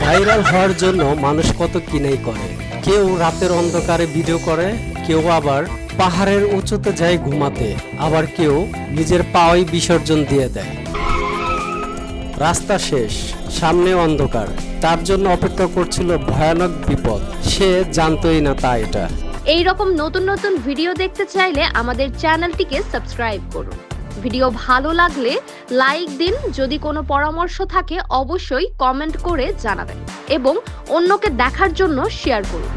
Viral হওয়ার জন্য মানুষ কত কিনেই করে। কেউ রাতের অন্ধকারে ভিডিও করে, কেউ আবার পাহাড়ের উঁচুতে যায় ঘুমাতে, আবার কেউ নিজের পাওয়াই বিসর্জন দিয়ে দেয়। রাস্তা শেষ, সামনে অন্ধকার। তার জন্য অপেক্ষা করছিল ভয়ানক বিপদ। সে জানতোই না তা এটা। এই রকম নতুন নতুন ভিডিও দেখতে চাইলে আমাদের চ্যানেলটিকে সাবস্ক্রাইব করুন। ভিডিও ভালো লাগলে লাইক দিন। যদি কোনো পরামর্শ থাকে, অবশ্যই কমেন্ট করে জানাবেন এবং অন্যকে দেখার জন্য শেয়ার করুন।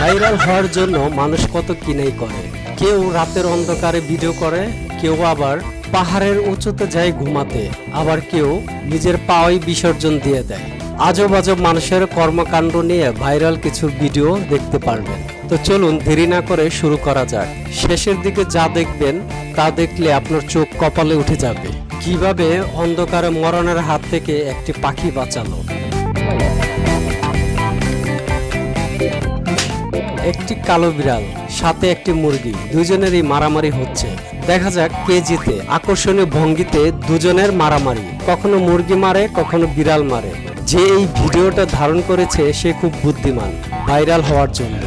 ভাইরাল হওয়ার জন্য মানুষ কত কিনেই করে। কেউ রাতের অন্ধকারে ভিডিও করে, কেউ আবার পাহাড়ের উঁচুতে যায় ঘুমাতে, আবার কেউ নিজের পাওয়াই বিসর্জন দিয়ে দেয়। আজব আজব মানুষের কর্মকাণ্ড নিয়ে ভাইরাল কিছু ভিডিও দেখতে পারবেন। তো চলুন দেরি না করে শুরু করা যাক। শেষের দিকে যা দেখবেন, তা দেখলে আপনার চোখ কপালে উঠে যাবে। কীভাবে অন্ধকারে মরণের হাত থেকে একটি পাখি বাঁচালো? একটি কালো বিড়াল, সাথে একটি মুরগি, দুজনেরই মারামারি হচ্ছে। দেখা যাক কে জিতে। আকর্ষণীয় ভঙ্গিতে দুজনের মারামারি। কখনো মুরগি মারে, কখনো বিড়াল মারে। যে এই ভিডিওটা ধারণ করেছে, সে খুব বুদ্ধিমান, ভাইরাল হওয়ার জন্য।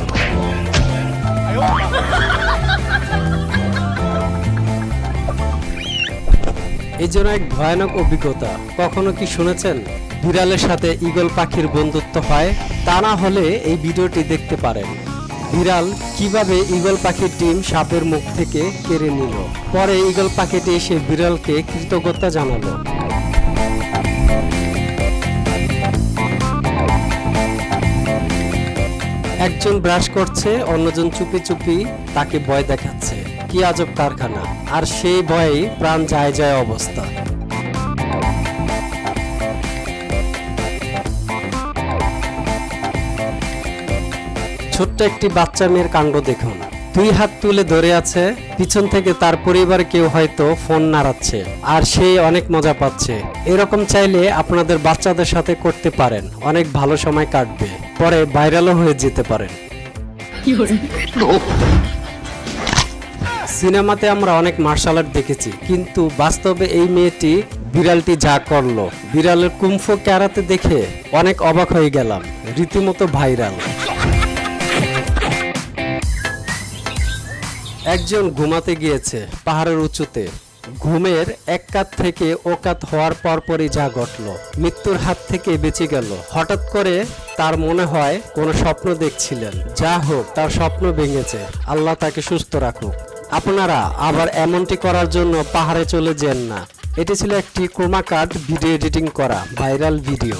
এই জন্য এক ভয়ানক অভিজ্ঞতা। কখনো কি শুনেছেন? বিড়ালের সাথে ঈগল পাখির বন্ধুত্ব হয়? তা না হলে এই ভিডিওটি দেখতে পারেন। বিড়াল কীভাবে ঈগল পাখির ডিম সাপের মুখ থেকে কেড়ে নিল? পরে ঈগল পাখিটি এসে বিড়ালকে কৃতজ্ঞতা জানালো। একজন ব্রাশ করছে, অন্যজন চুপি চুপি তাকে ভয় দেখাচ্ছে। কি আজব কারখানা। আর সেই ভয়ে প্রাণ যায় যায় অবস্থা। ছোট্ট একটি বাচ্চা মেয়ের কাণ্ড দেখুন। দুই হাত তুলে ধরে আছে, পিছন থেকে তার পরিবার কেউ হয়তো ফোন নাড়াচ্ছে, আর সে অনেক মজা পাচ্ছে। এরকম চাইলে আপনাদের বাচ্চাদের সাথে করতে পারেন, অনেক ভালো সময় কাটবে, পরে ভাইরালও হয়ে যেতে পারেন। সিনেমাতে আমরা অনেক মার্শাল আর্ট দেখেছি, কিন্তু বাস্তবে এই মেয়েটি বিড়ালটি যা করল, বিড়ালের কুম্ফো ক্যারাতে দেখে অনেক অবাক হয়ে গেলাম, রীতিমতো ভাইরাল। একজন ঘুমাতে গিয়েছে পাহাড়ের উঁচুতে। ঘুমের এক কাত থেকে ও কাত হওয়ার পরপরই যা ঘটল, মৃত্যুর হাত থেকে বেঁচে গেল। হঠাৎ করে তার মনে হয় কোনো স্বপ্ন দেখছিলেন। যা হোক, তার স্বপ্ন ভেঙেছে। আল্লাহ তাকে সুস্থ রাখুক। আপনারা আবার এমনটি করার জন্য পাহাড়ে চলে যেন না। এটি ছিল একটি ক্রোমা কার্ড ভিডিও এডিটিং করা, ভাইরাল ভিডিও।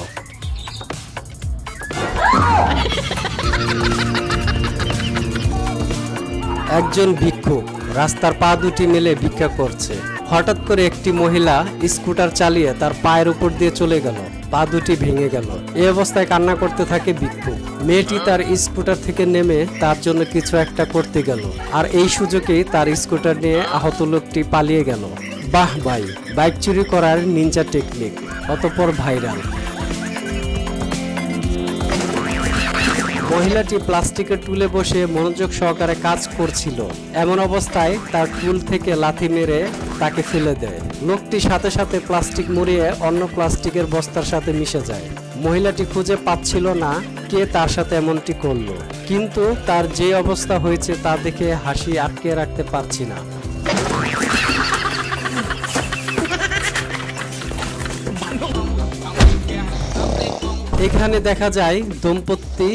একজন ভিক্ষুক রাস্তার পা দুটি মেলে ভিক্ষা করছে। হঠাৎ করে একটি মহিলা স্কুটার চালিয়ে তার পায়ের উপর দিয়ে চলে গেল। পা দুটি ভেঙে গেল। এই অবস্থায় কান্না করতে থাকে ভিক্ষুক। মেয়েটি তার স্কুটার থেকে নেমে তার জন্য কিছু একটা করতে গেল। আর এই সুযোগেই তার স্কুটার নিয়ে আহত লোকটি পালিয়ে গেল। বাহ ভাই, বাইক চুরি করার নিনজা টেকনিক, অতপর ভাইরাল। মহিলাটি প্লাস্টিকের টুলে বসে মনোযোগ সহকারে কাজ করছিল। এমন অবস্থায় তার টুল থেকে লাথি মেরে তাকে ফেলে দেয়। লোকটি সাথে সাথে প্লাস্টিক মুড়িয়ে অন্য প্লাস্টিকের বস্তার সাথে মিশে যায়। মহিলাটি খুঁজে পাচ্ছিল না কে তার সাথে এমনটি করল। কিন্তু তার যে অবস্থা হয়েছে তা দেখে হাসি আটকে রাখতে পারছি না। এখানে দেখা যায় দম্পতি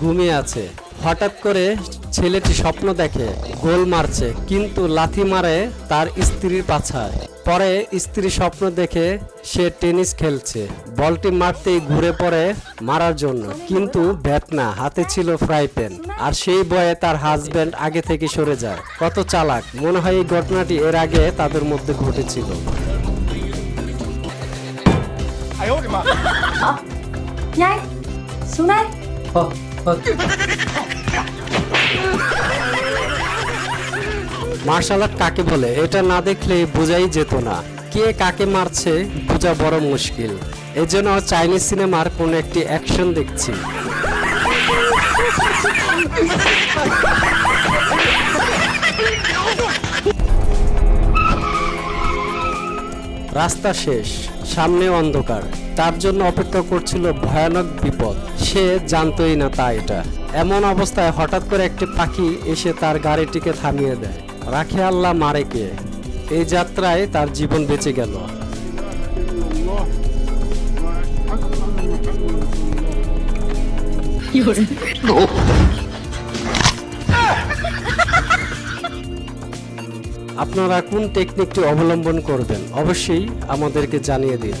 ঘুমিয়ে আছে। হঠাৎ করে ছেলেটি স্বপ্ন দেখে গোল মারছে কিন্তু লাথি মারে তার স্ত্রীর পাছায়। পরে স্ত্রী স্বপ্ন দেখে সে টেনিস খেলছে। বলটি মারতেই ঘুরে পড়ে মারার জন্য কিন্তু ব্যাট না হাতে ছিল ফ্রাই প্যান। আর সেই বয়ে তার হাজবেন্ড আগে থেকে সরে যায়। কত চালাক মনে হয় এই ঘটনাটি এর আগে তাদের মধ্যে ঘটেছিল। মার্শাল আর্ট কাকে বলে? এটা না দেখলে বোঝাই যেত না। কে কাকে মারছে বোঝা বড় মুশকিল। এজন্য চাইনিজ সিনেমার কোন একটি অ্যাকশন দেখছি। রাস্তা শেষ, সামনে অন্ধকার। তার জন্য অপেক্ষা করছিল ভয়ানক বিপদ। সে জানতই না তা এটা। এমন অবস্থায় হঠাৎ করে একটি পাখি এসে তার গাড়িটিকে থামিয়ে দেয়। রাখে আল্লাহ মারে কে? এই যাত্রায় তার জীবন বেঁচে গেল। আপনারা কোন টেকনিকটি অবলম্বন করবেন? অবশ্যই আমাদেরকে জানিয়ে দিন।